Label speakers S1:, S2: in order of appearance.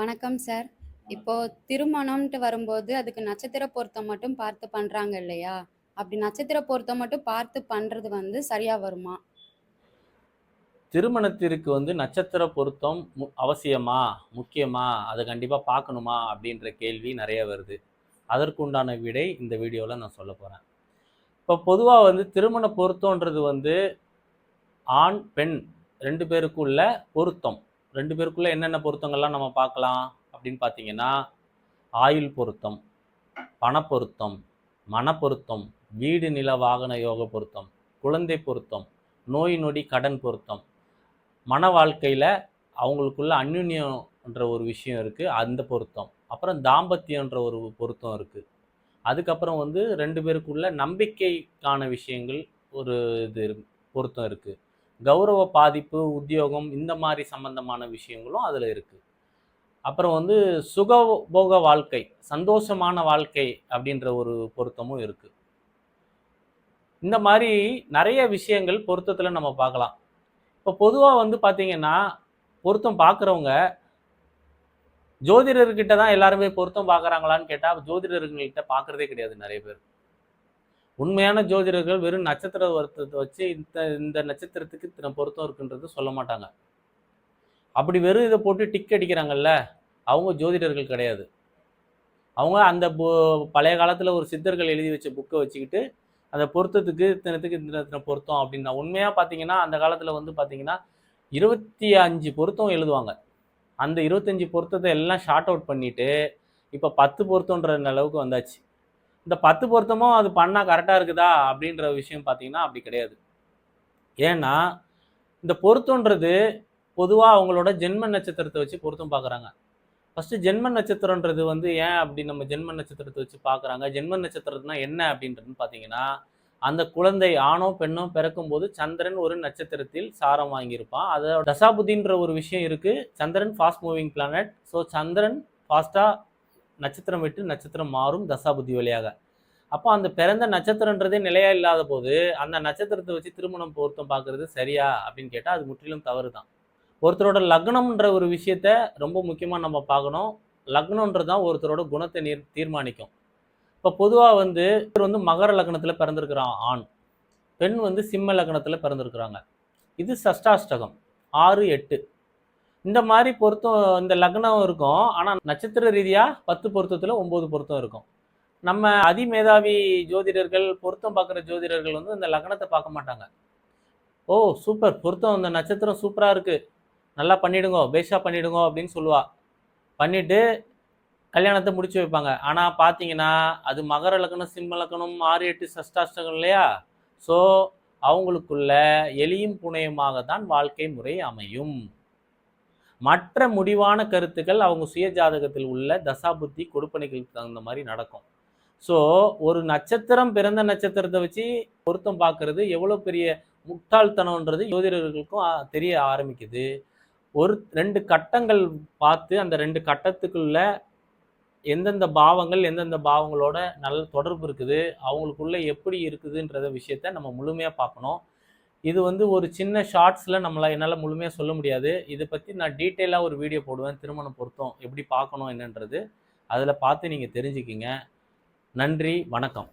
S1: வணக்கம் சார். இப்போ திருமணம்ன்ட்டு வரும்போது, அதுக்கு நட்சத்திர பொருத்தம் மட்டும் பார்த்து பண்றாங்க இல்லையா? அப்படி நட்சத்திர பொருத்தம் மட்டும் பார்த்து பண்றது வந்து சரியா வருமா?
S2: திருமணத்திற்கு வந்து நட்சத்திர பொருத்தம் மு அவசியமா? முக்கியமா? அதை கண்டிப்பாக பார்க்கணுமா? அப்படின்ற கேள்வி நிறைய வருது. அதற்குண்டான விடை இந்த வீடியோவில் நான் சொல்ல போகிறேன் இப்போ பொதுவாக வந்து திருமண பொருத்தம்ன்றது வந்து ஆண், பெண் ரெண்டு பேருக்குள்ள பொருத்தம். ரெண்டு பேருக்குள்ள என்னென்ன பொருத்தங்கள்லாம் நம்ம பார்க்கலாம் அப்படின்னு பார்த்தீங்கன்னா, ஆயுள் பொருத்தம், பணப்பொருத்தம், மனப்பொருத்தம், வீடு, நில, வாகன யோக பொருத்தம், குழந்தை பொருத்தம், நோய், நொடி, கடன் பொருத்தம், மன வாழ்க்கையில் அவங்களுக்குள்ள அந்யுன்யன்ற ஒரு விஷயம் இருக்குது அந்த பொருத்தம். அப்புறம் தாம்பத்தியன்ற ஒரு பொருத்தம் இருக்குது அதுக்கப்புறம் வந்து ரெண்டு பேருக்குள்ள நம்பிக்கைக்கான விஷயங்கள் ஒரு இது பொருத்தம் இருக்குது கௌரவ பாதிப்பு, உத்தியோகம் இந்த மாதிரி சம்பந்தமான விஷயங்களும் அதில் இருக்குது அப்புறம் வந்து சுகபோக வாழ்க்கை, சந்தோஷமான வாழ்க்கை அப்படின்ற ஒரு பொருத்தமும் இருக்குது இந்த மாதிரி நிறைய விஷயங்கள் பொருத்தத்தில் நம்ம பார்க்கலாம். இப்போ பொதுவாக வந்து பார்த்தீங்கன்னா, பொருத்தம் பார்க்குறவங்க ஜோதிடர்கிட்ட தான் எல்லாருமே பொருத்தம் பார்க்குறாங்களான்னு கேட்டால் ஜோதிடர்கள்கிட்ட பார்க்குறதே கிடையாது நிறைய பேர். உண்மையான ஜோதிடர்கள் வெறும் நட்சத்திர வருத்தத்தை வச்சு இந்த இந்த நட்சத்திரத்துக்கு இத்தனை பொருத்தம் இருக்குன்றது சொல்ல மாட்டாங்க. அப்படி வெறும் இதை போட்டு டிக் அடிக்கிறாங்கல்ல, அவங்க ஜோதிடர்கள் கிடையாது. அவங்க அந்த பழைய காலத்தில் ஒரு சித்தர்கள் எழுதி வச்ச புக்கை வச்சுக்கிட்டு, அந்த பொருத்தத்துக்கு இத்தனத்துக்கு இத்தனை பொருத்தம் அப்படின்னா உண்மையாக பார்த்தீங்கன்னா, அந்த காலத்தில் வந்து பார்த்தீங்கன்னா, 25 பொருத்தம் எழுதுவாங்க. அந்த இருபத்தஞ்சி பொருத்தத்தை எல்லாம் ஷார்ட் அவுட் பண்ணிட்டு, இப்ப 10 பொருத்தம்ன்ற அளவுக்கு வந்தாச்சு. இந்த 10 பொருத்தமும் அது பண்ணால் கரெக்டாக இருக்குதா? அப்படின்ற விஷயம் பார்த்தீங்கன்னா, அப்படி கிடையாது. ஏன்னா, இந்த பொருத்தன்றது பொதுவாக அவங்களோட ஜென்ம நட்சத்திரத்தை வச்சு பொருத்தம் பார்க்குறாங்க. ஃபர்ஸ்ட்டு ஜென்ம நட்சத்திரன்றது வந்து ஏன் அப்படி நம்ம ஜென்ம நட்சத்திரத்தை வச்சு பார்க்குறாங்க? ஜென்ம நட்சத்திரம்னா என்ன அப்படின்றதுன்னு பார்த்தீங்கன்னா, அந்த குழந்தை ஆணோ, பெண்ணோ பிறக்கும் போது சந்திரன் ஒரு நட்சத்திரத்தில் சாரம் வாங்கியிருப்பான். அதோட தசாபுத்தின்ற ஒரு விஷயம் இருக்குது சந்திரன் ஃபாஸ்ட் மூவிங் பிளானட். ஸோ சந்திரன் ஃபாஸ்ட்டாக நட்சத்திரம் விட்டு நட்சத்திரம் மாறும் தசாபுத்தி வழியாக. அப்போ அந்த பிறந்த நட்சத்திரன்றதே நிலையா இல்லாத போது, அந்த நட்சத்திரத்தை வச்சு திருமணம் பொருத்தம் பார்க்குறது சரியா? அப்படின்னு கேட்டால் அது முற்றிலும் தவறு தான். ஒருத்தரோட லக்னம்ன்ற ஒரு விஷயத்த ரொம்ப முக்கியமாக நம்ம பார்க்கணும். லக்னம்ன்றது தான் ஒருத்தரோட குணத்தை நீர் தீர்மானிக்கும். இப்போ பொதுவாக வந்து இவர் வந்து மகர லக்னத்தில் பிறந்திருக்கிறான் ஆண். பெண் வந்து சிம்ம லக்னத்தில் பிறந்திருக்கிறாங்க. இது சஷ்டாஷ்டகம். 6, 8 இந்த மாதிரி பொருத்தம் இந்த லக்னம் இருக்கும். ஆனால் நட்சத்திர ரீதியாக பத்து பொருத்தத்தில் ஒம்பது பொருத்தம் இருக்கும். நம்ம அதிமேதாவி ஜோதிடர்கள், பொருத்தம் பார்க்குற ஜோதிடர்கள் வந்து இந்த லக்னத்தை பார்க்க மாட்டாங்க. "ஓ! சூப்பர் பொருத்தம் இந்த நட்சத்திரம் சூப்பராக இருக்குது நல்லா பண்ணிடுங்கோ, பேஷாக பண்ணிவிடுங்க அப்படின்னு சொல்லுவா. பண்ணிவிட்டு கல்யாணத்தை முடிச்சு வைப்பாங்க. ஆனால் பார்த்தீங்கன்னா, அது மகர லக்னம், சிம்ம லக்னம் 6, 8 சஷ்டாஷ்டகம் இல்லையா? ஸோ அவங்களுக்குள்ள எளியும் புனையுமாக தான் வாழ்க்கை முறை அமையும். மற்ற முடிவான கருத்துக்கள் அவங்க சுய ஜாதகத்தில் உள்ள தசாபுத்தி கொடுப்பனைகளுக்கு தகுந்த மாதிரி நடக்கும். ஸோ ஒரு நட்சத்திரம் பிறந்த நட்சத்திரத்தை வச்சு பொருத்தம் பார்க்குறது எவ்வளோ பெரிய முட்டாள்தனம்ன்றது ஜோதிடர்களுக்கும் தெரிய ஆரம்பிக்குது. ஒரு ரெண்டு கட்டங்கள் பார்த்து, அந்த ரெண்டு கட்டத்துக்குள்ள எந்தெந்த பாவங்கள், எந்தெந்த பாவங்களோட நல்ல தொடர்பு இருக்குது, அவங்களுக்குள்ள எப்படி இருக்குதுன்றத விஷயத்த நம்ம முழுமையாக பார்க்கணும். இது வந்து ஒரு சின்ன ஷார்ட்ஸில் நம்மளால் என்னால் முழுமையாக சொல்ல முடியாது. இதை பற்றி நான் டீட்டெயிலாக ஒரு வீடியோ போடுவேன். திருமண பொருத்தம் எப்படி பார்க்கணும் என்னன்றது. அதில் பார்த்து நீங்கள் தெரிஞ்சுக்கிங்க. நன்றி, வணக்கம்.